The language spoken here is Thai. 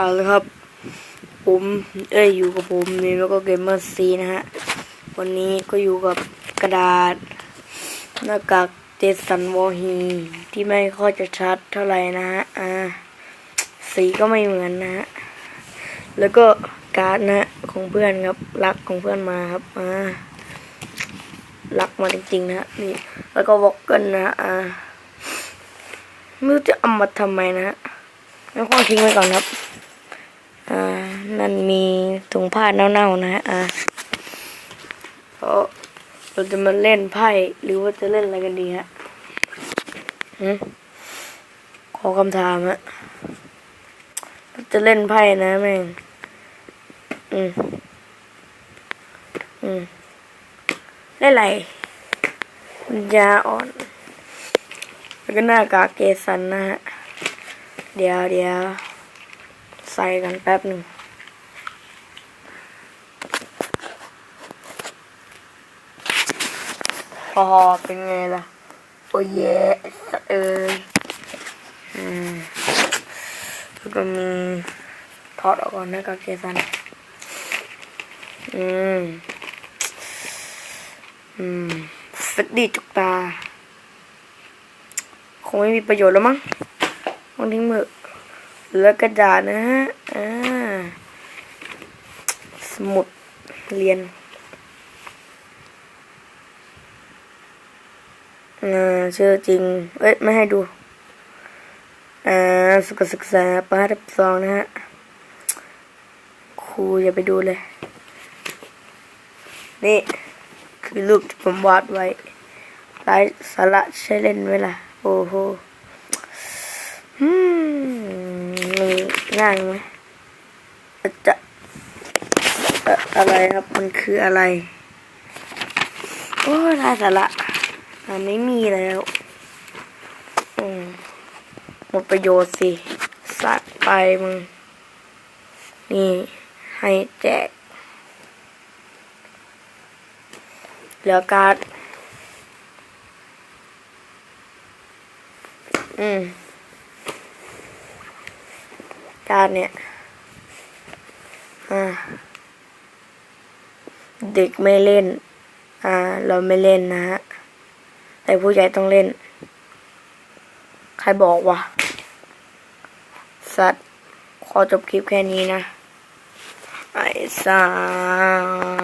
เอาละครับ ผมเอ้ยอยู่กับผมนี่แล้วก็เกมเมอร์ซีนะฮะ วันนี้ก็อยู่กับกระดาษ หน้ากากเจสันวอฮีที่ไม่ค่อยจะชัดเท่าไหร่นะฮะ อ่า สีก็ไม่เหมือนนะฮะ แล้วก็การ์ดนะฮะของเพื่อนครับ รักของเพื่อนมาครับ อ่า รักมาจริงๆนะฮะนี่ แล้วก็วอกเกิลนะฮะ อ่าไม่รู้จะเอามาทำไมนะฮะแล้วก็ทิ้งไว้ก่อนครับ นั่นมีถุงผ้าเน่าๆนะฮะอ่าเพราะเราจะมาเล่นไพ่หรือว่าจะเล่นอะไรกันดีฮะหืมขอคำถามฮะจะเล่นไพ่นะแม่ง อืม อืม เล่นอะไรปัญญาอ่อน แล้วก็หน้ากากเกสันนะฮะ เดี๋ยวเดี๋ยวใส่กันแป๊บหนึ่ง อเป็นไงล่ะ โอ้ยแย่เอออืมแล้วก็มีถอดออกก่อนนะกับเกสันอืม อืมฟดดีจุกตา คงไม่มีประโยชน์แล้วมั้งวางทิ้งมือแล้วกระดาษนะฮะ อ่า สมุดเรียน อ่า ชื่อจริง เอ้ย ไม่ให้ดู อ่าสุขศึกษาปาร์ตสองนะฮะ ครูอย่าไปดูเลย นี่ คือรูปที่ผมวาดไว้ไร้สาระใช้เล่นไว้ล่ะ โอ้โหอืมมันง่ายไหมจะอะไรครับ มันคืออะไร โอ้ยไร้สาระ มันไม่มีแล้วอืมหมดประโยชน์สิ สัตว์ไปมึง นี่ ให้แจก เหลือการ์ดอืม การเนี่ย อ่า เด็กไม่เล่น อ่า เราไม่เล่นนะฮะ แต่ผู้ใหญ่ต้องเล่น ใครบอกวะ สัตว์ ขอจบคลิปแค่นี้นะ ไอ้สัส